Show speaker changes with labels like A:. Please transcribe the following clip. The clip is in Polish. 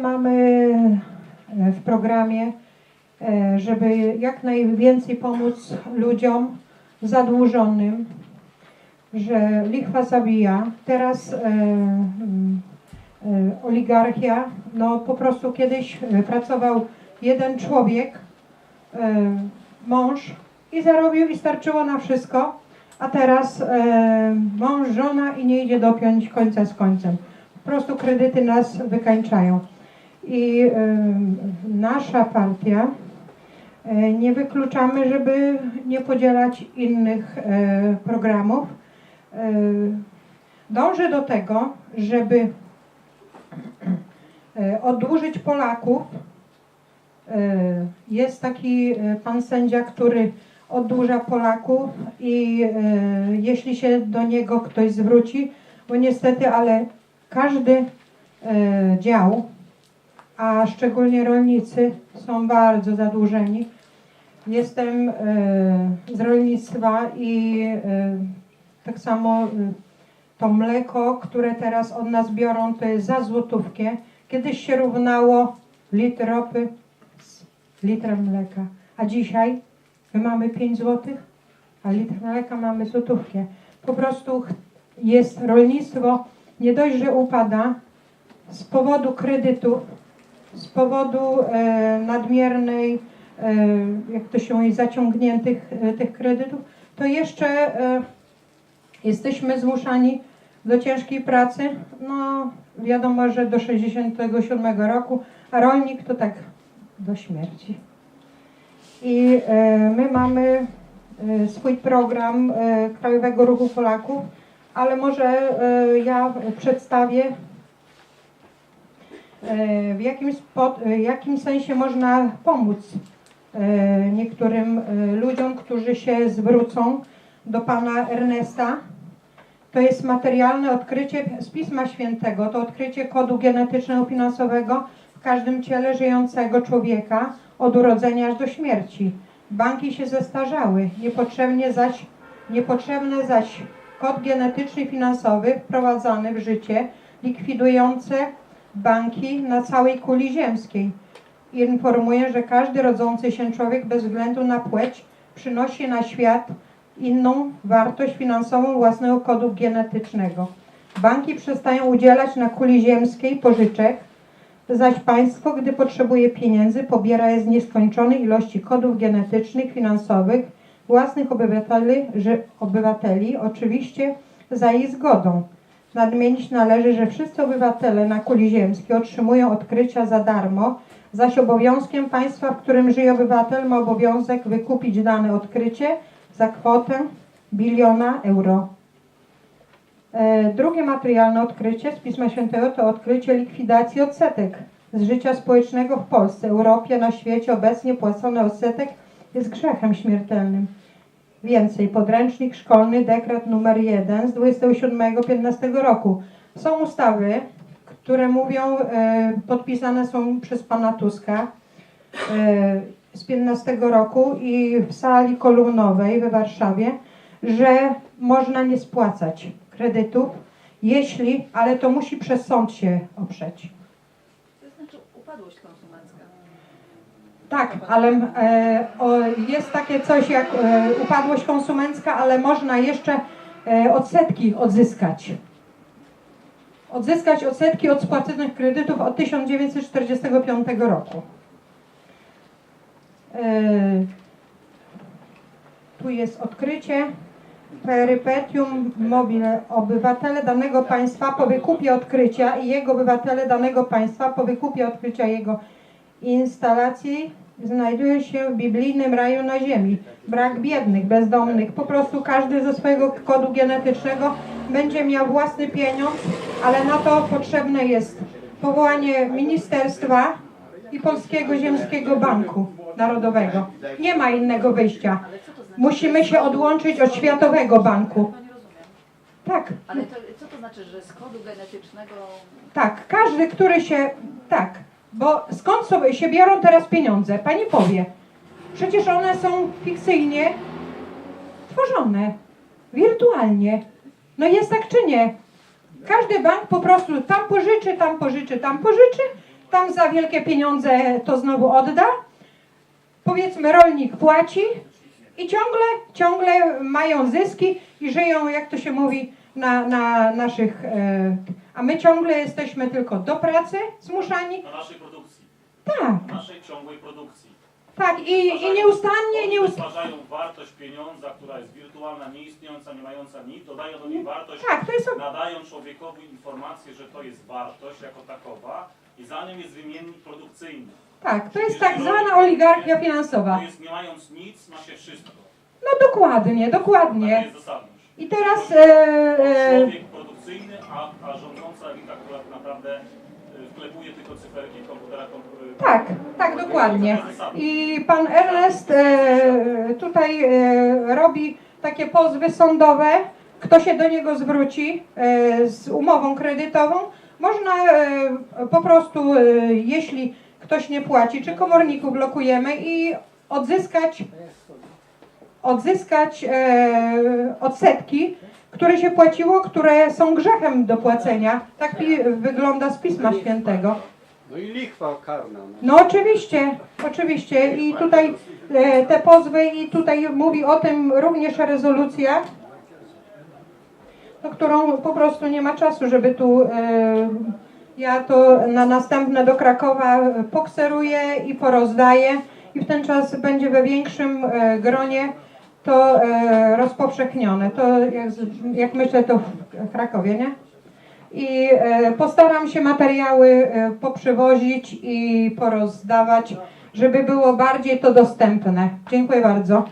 A: mamy e, w programie, e, żeby jak najwięcej pomóc ludziom zadłużonym, że lichwa zabija. Teraz e, mm, oligarchia, no po prostu kiedyś pracował jeden człowiek, mąż i zarobił i starczyło na wszystko, a teraz mąż, żona i nie idzie dopiąć końca z końcem. Po prostu kredyty nas wykańczają. I nasza partia e, nie wykluczamy, żeby nie podzielać innych e, programów. E, Dążę do tego, żeby oddłużyć Polaków. Jest taki pan sędzia, który oddłuża Polaków i jeśli się do niego ktoś zwróci, bo niestety, ale każdy dział, a szczególnie rolnicy są bardzo zadłużeni. Jestem e, z rolnictwa i e, tak samo e, to mleko, które teraz od nas biorą, to jest za złotówkę. Kiedyś się równało litr ropy z litrem mleka, a dzisiaj my mamy 5 złotych, a litr mleka mamy złotówkę. Po prostu jest rolnictwo nie dość, że upada z powodu kredytów, z powodu e, nadmiernej, e, jak to się mówi, zaciągniętych e, tych kredytów, to jeszcze jesteśmy zmuszani do ciężkiej pracy. No wiadomo, że do 67 roku, a rolnik to tak do śmierci. I my mamy swój program Krajowego Ruchu Polaków, ale może ja przedstawię w jakim, e, jakim sensie można pomóc e, niektórym e, ludziom, którzy się zwrócą do pana Ernesta. To jest materialne odkrycie z Pisma Świętego, to odkrycie kodu genetycznego finansowego w każdym ciele żyjącego człowieka od urodzenia aż do śmierci. Banki się zestarzały, niepotrzebnie zaś, niepotrzebny zaś kod genetyczny finansowy wprowadzany w życie, likwidujące banki na całej kuli ziemskiej. Informuje, że każdy rodzący się człowiek bez względu na płeć przynosi na świat inną wartość finansową własnego kodu genetycznego. Banki przestają udzielać na kuli ziemskiej pożyczek, zaś państwo, gdy potrzebuje pieniędzy, pobiera je z nieskończonej ilości kodów genetycznych, finansowych, własnych obywateli, obywateli oczywiście za ich zgodą. Nadmienić należy, że wszyscy obywatele na kuli ziemskiej otrzymują odkrycia za darmo, zaś obowiązkiem państwa, w którym żyje obywatel, ma obowiązek wykupić dane odkrycie za kwotę biliona euro. E, Drugie materialne odkrycie z Pisma Świętego to odkrycie likwidacji odsetek z życia społecznego w Polsce, Europie, na świecie. Obecnie płacony odsetek jest grzechem śmiertelnym. Więcej, podręcznik szkolny, dekret numer 1 z 27-15 roku. Są ustawy, które mówią, e, podpisane są przez pana Tuska e, z 15 roku i w sali kolumnowej we Warszawie, że można nie spłacać kredytów, jeśli, ale to musi przez sąd się oprzeć.
B: To znaczy upadłość konsumencka.
A: Tak, ale e, o, jest takie coś jak e, upadłość konsumencka, ale można jeszcze e, odsetki odzyskać. Odzyskać odsetki od spłaconych kredytów od 1945 roku. E, tu jest odkrycie. Perypetium mobile. Obywatele danego państwa po wykupie odkrycia i jego obywatele danego państwa po wykupie odkrycia jego instalacji znajdują się w biblijnym raju na ziemi. Brak biednych, bezdomnych. Po prostu każdy ze swojego kodu genetycznego będzie miał własny pieniądz, ale na to potrzebne jest powołanie ministerstwa i Polskiego Ziemskiego Banku Narodowego. Nie ma innego wyjścia. Musimy się odłączyć od Światowego Banku. Tak,
B: Ale to, co to znaczy, że z kodu genetycznego
A: tak. Każdy, który się... Tak. Bo skąd sobie się biorą teraz pieniądze? Pani powie. Przecież one są fikcyjnie tworzone. Wirtualnie. No jest tak czy nie? Każdy bank po prostu tam pożyczy, tam pożyczy, tam pożyczy tam za wielkie pieniądze to znowu odda. Powiedzmy, rolnik płaci i ciągle, ciągle mają zyski i żyją, jak to się mówi, na, na naszych. E, a my ciągle jesteśmy tylko do pracy zmuszani.
C: Na naszej produkcji,
A: Tak,
C: naszej ciągłej produkcji.
A: tak. I, i nieustannie, nieustannie.
C: wytwarzają wartość pieniądza, która jest wirtualna, nieistniejąca, nie mająca nic, dodają do niej wartość,
A: Tak, to jest.
C: nadają człowiekowi informację, że to jest wartość jako takowa i za nią jest wymiennik produkcyjny.
A: Tak, to jest tak zwana oligarchia finansowa.
C: To jest nie mając nic, ma się wszystko.
A: No dokładnie, dokładnie.
C: jest zasadność.
A: I teraz. E, e,
C: Człowiek produkcyjny, a, a rządząca elita, która tak naprawdę y, wklepuje tylko cyferki komputera. komp-
A: Tak, tak, dokładnie. I pan Ernest e, tutaj e, robi takie pozwy sądowe. Kto się do niego zwróci e, z umową kredytową, można e, po prostu, e, jeśli ktoś nie płaci, czy komorniku blokujemy i odzyskać, odzyskać e, odsetki, które się płaciło, które są grzechem do płacenia. Tak wygląda z Pisma Świętego.
D: No i lichwa karna. No.
A: No oczywiście, oczywiście i tutaj e, te pozwy i tutaj mówi o tym również rezolucja, no, którą po prostu nie ma czasu, żeby tu e, ja to na następne do Krakowa pokseruję i porozdaję i w ten czas będzie we większym gronie to e, rozpowszechnione. To jak, jak myślę to w Krakowie, nie? I e, postaram się materiały e, poprzywozić i porozdawać, żeby było bardziej to dostępne. Dziękuję bardzo.